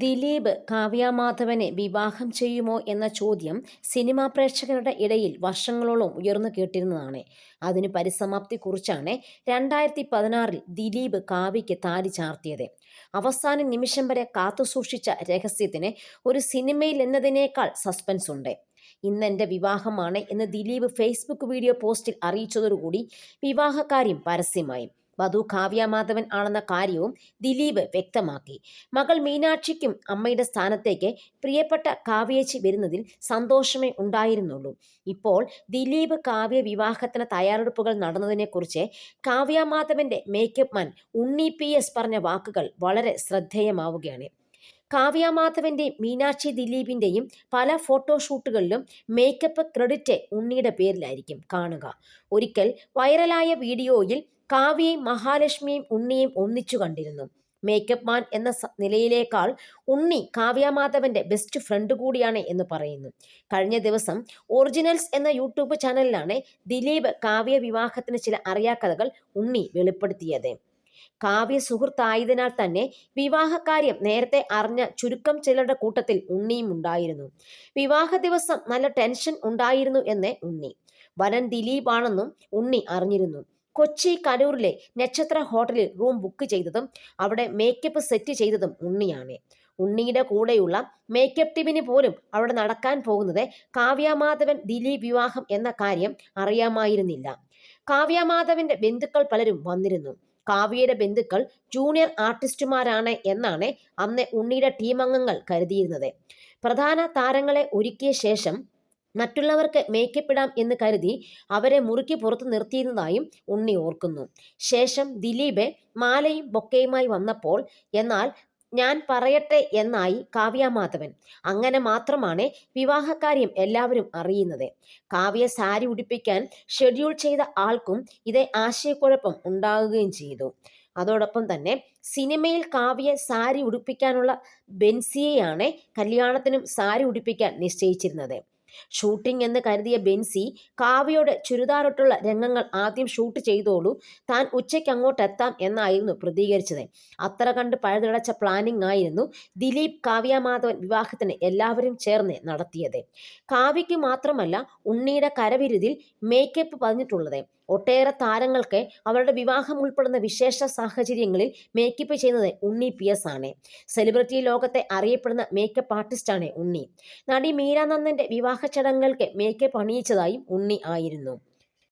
ദിലീപ് കാവ്യാമാധവനെ വിവാഹം ചെയ്യുമോ എന്ന ചോദ്യം സിനിമാ പ്രേക്ഷകരുടെ ഇടയിൽ വർഷങ്ങളോളം ഉയർന്നു കേട്ടിരുന്നതാണ്. അതിന് പരിസമാപ്തി കുറിച്ചാണ് രണ്ടായിരത്തി പതിനാറിൽ ദിലീപ് കാവ്യയ്ക്ക് താലി ചാർത്തിയത്. അവസാന നിമിഷം വരെ കാത്തുസൂക്ഷിച്ച രഹസ്യത്തിന് ഒരു സിനിമയിൽ എന്നതിനേക്കാൾ സസ്പെൻസ് ഉണ്ട്. ഇന്നെന്റെ വിവാഹമാണ് എന്ന് ദിലീപ് ഫേസ്ബുക്ക് വീഡിയോ പോസ്റ്റിൽ അറിയിച്ചതോടുകൂടി വിവാഹകാര്യം പരസ്യമായി. വധു കാവ്യമാധവൻ ആണെന്ന കാര്യവും ദിലീപ് വ്യക്തമാക്കി. മകൾ മീനാക്ഷിക്കും അമ്മയുടെ സ്ഥാനത്തേക്ക് പ്രിയപ്പെട്ട കാവ്യേച്ചി വരുന്നതിൽ സന്തോഷമേ ഉണ്ടായിരുന്നുള്ളൂ. ഇപ്പോൾ ദിലീപ് കാവ്യ വിവാഹത്തിന് തയ്യാറെടുപ്പുകൾ നടന്നതിനെക്കുറിച്ച് കാവ്യമാധവന്റെ makeup man Unni P S പറഞ്ഞ വാക്കുകൾ വളരെ ശ്രദ്ധേയമാവുകയാണ്. കാവ്യമാധവന്റെയും മീനാക്ഷി ദിലീപിന്റെയും പല ഫോട്ടോഷൂട്ടുകളിലും മേക്കപ്പ് ക്രെഡിറ്റ് ഉണ്ണിയുടെ പേരിലായിരിക്കും കാണുക. ഒരിക്കൽ വൈറലായ വീഡിയോയിൽ കാവ്യയും മഹാലക്ഷ്മിയും ഉണ്ണിയും ഒന്നിച്ചു കണ്ടിരുന്നു. മേക്കപ്പ് മാൻ എന്ന നിലയിലേക്കാൾ ഉണ്ണി കാവ്യമാധവന്റെ ബെസ്റ്റ് ഫ്രണ്ട് കൂടിയാണ് എന്ന് പറയുന്നു. കഴിഞ്ഞ ദിവസം ഒറിജിനൽസ് എന്ന യൂട്യൂബ് ചാനലിലാണ് ദിലീപ് കാവ്യ വിവാഹത്തിന് ചില അറിയാക്കഥകൾ ഉണ്ണി വെളിപ്പെടുത്തിയത്. കാവ്യ സുഹൃത്തായതിനാൽ തന്നെ വിവാഹകാര്യം നേരത്തെ അറിഞ്ഞ ചുരുക്കം ചിലരുടെ കൂട്ടത്തിൽ ഉണ്ണിയും ഉണ്ടായിരുന്നു. വിവാഹ ദിവസം നല്ല ടെൻഷൻ ഉണ്ടായിരുന്നു എന്ന് ഉണ്ണി. വരൻ ദിലീപാണെന്നും ഉണ്ണി അറിഞ്ഞിരുന്നു. കൊച്ചി കരൂരിലെ നക്ഷത്ര ഹോട്ടലിൽ റൂം ബുക്ക് ചെയ്തതും അവിടെ മേക്കപ്പ് സെറ്റ് ചെയ്തതും ഉണ്ണിയാണ്. ഉണ്ണിയുടെ കൂടെയുള്ള മേക്കപ്പ് ടീമിന് പോലും അവിടെ നടക്കാൻ പോകുന്നത് കാവ്യമാധവൻ ദിലീപ് വിവാഹം എന്ന കാര്യം അറിയാമായിരുന്നില്ല. കാവ്യമാധവന്റെ ബന്ധുക്കൾ പലരും വന്നിരുന്നു. കാവ്യയുടെ ബന്ധുക്കൾ ജൂനിയർ ആർട്ടിസ്റ്റുമാരാണ് എന്നാണ് അന്ന് ഉണ്ണിയുടെ ടീമംഗങ്ങൾ കരുതിയിരുന്നത്. പ്രധാന താരങ്ങളെ ഒരുക്കിയ ശേഷം മറ്റുള്ളവർക്ക് മേക്കപ്പ് ഇടാം എന്ന് കരുതി അവരെ മുറുക്കി പുറത്തു നിർത്തിയിരുന്നതായും ഉണ്ണി ഓർക്കുന്നു. ശേഷം ദിലീപ് മാലയും ബൊക്കയുമായി വന്നപ്പോൾ എന്നാൽ ഞാൻ പറയട്ടെ എന്നായി കാവ്യമാധവൻ അങ്ങനെ മാത്രമാണ് വിവാഹകാര്യം എല്ലാവരും അറിയുന്നത്. കാവ്യ സാരി ഉടുപ്പിക്കാൻ ഷെഡ്യൂൾ ചെയ്ത ആൾക്കും ഇതേ ആശയക്കുഴപ്പം ഉണ്ടാകുകയും ചെയ്തു. അതോടൊപ്പം തന്നെ സിനിമയിൽ കാവ്യ സാരി ഉടുപ്പിക്കാനുള്ള ബെൻസിയെയാണ് കല്യാണത്തിനും സാരി ഉടുപ്പിക്കാൻ നിശ്ചയിച്ചിരുന്നത്. ഷൂട്ടിംഗ് എന്ന് കരുതിയ ബെൻസി കാവ്യയുടെ ചുരിദാറിട്ടുള്ള രംഗങ്ങൾ ആദ്യം ഷൂട്ട് ചെയ്തോളൂ. താൻ ഉച്ചയ്ക്ക് അങ്ങോട്ട് എത്താം എന്നായിരുന്നു പ്രതികരിച്ചത്. അത്ര കണ്ട് പഴുതടച്ച പ്ലാനിംഗ് ആയിരുന്നു ദിലീപ് കാവ്യ മാധവൻ വിവാഹത്തിന് എല്ലാവരും ചേർന്ന് നടത്തിയത്. കാവ്യയ്ക്ക് മാത്രമല്ല ഉണ്ണിയുടെ കരവിരുതിൽ മേക്കപ്പ് പറഞ്ഞിട്ടുള്ളത് ഒട്ടേറെ താരങ്ങൾക്ക് അവരുടെ വിവാഹം ഉൾപ്പെടുന്ന വിശേഷ സാഹചര്യങ്ങളിൽ മേക്കപ്പ് ചെയ്യുന്നത് ഉണ്ണി പി എസ് ആണ്. സെലിബ്രിറ്റി ലോകത്തെ അറിയപ്പെടുന്ന മേക്കപ്പ് ആർട്ടിസ്റ്റാണ് ഉണ്ണി. നടി മീരാനന്ദന്റെ വിവാഹ ചടങ്ങുകൾക്ക് മേക്കപ്പ് അണിയിച്ചതായും ഉണ്ണി ആയിരുന്നു